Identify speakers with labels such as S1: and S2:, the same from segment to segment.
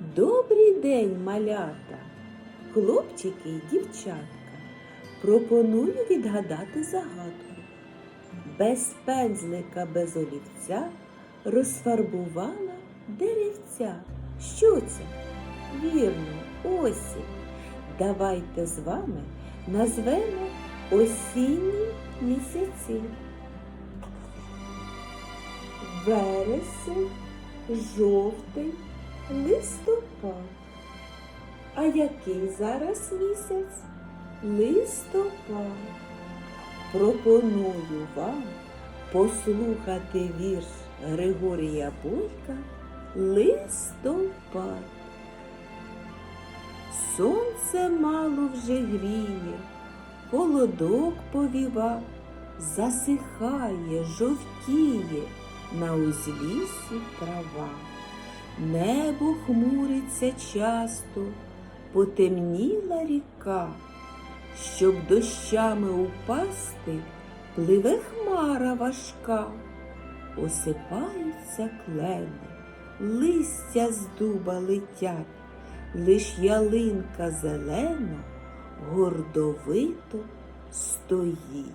S1: Добрий день, малята, хлопчики і дівчатка. Пропоную відгадати загадку. Без пензлика, без олівця розфарбувала деревця. Що це? Вірно, осінь. Давайте з вами назвемо осінні місяці. Вересень, жовтий, листопад. А який зараз місяць? Листопад. Пропоную вам послухати вірш Григорія Бойка Листопад. Сонце мало вже гріє, холодок повіва, засихає, жовтіє на узліссі трава. Небо хмуриться часто, потемніла ріка, щоб дощами упасти, пливе хмара важка, осипаються клени, листя з дуба летять, лиш ялинка зелена гордовито стоїть.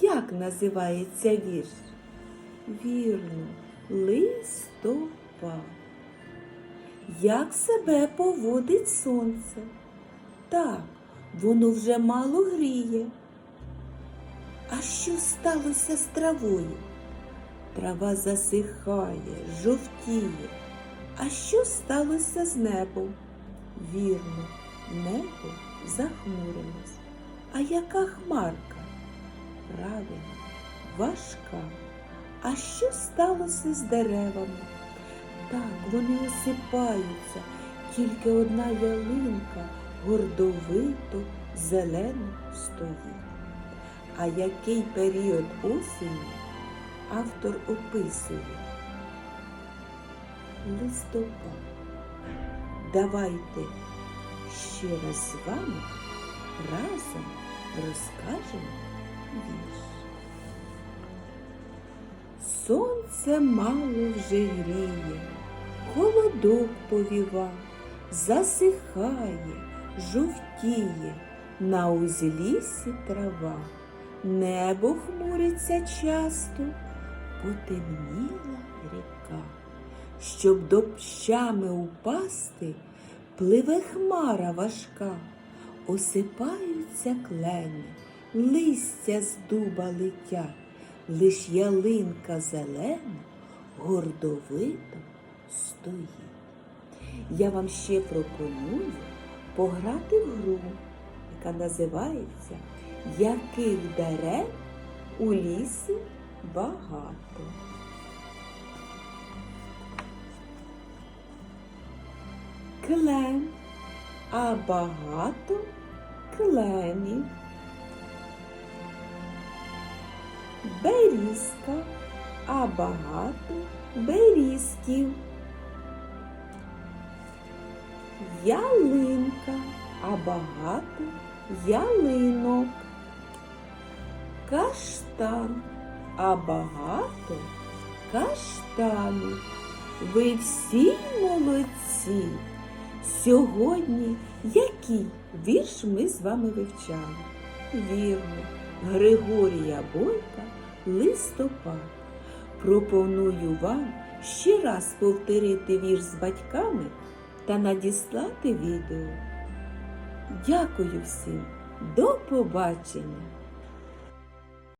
S1: Як називається вірш? Вірно, листопад. Як себе поводить сонце? Так, воно вже мало гріє. А що сталося з травою? Трава засихає, жовтіє. А що сталося з небом? Вірно, небо захмурилось. А яка хмарка? Правильно, важка. А що сталося з деревами? Так, вони осипаються, тільки одна ялинка гордовито зелено стоїть. А який період осені автор описує? Листопад. Давайте ще раз з вами разом розкажемо вірш. Сонце мало вже гріє, холодок повіва, засихає, жовтіє, на узліссі трава, небо хмуриться часто, потемніла ріка. Щоб дощами упасти, пливе хмара важка, осипаються клени, листя з дуба летять лиш ялинка зелена гордовито стоїть. Я вам ще пропоную пограти в гру, яка називається Яких дерев у лісі багато. Клен, а багато кленів. Берізка, а багато берізків. Ялинка, а багато ялинок. Каштан, а багато каштанів. Ви всі молодці. Сьогодні який вірш ми з вами вивчали? Вірно. Григорія Бойка Листопад. Пропоную вам ще раз повторити вірш з батьками та надіслати відео. Дякую всім, до побачення!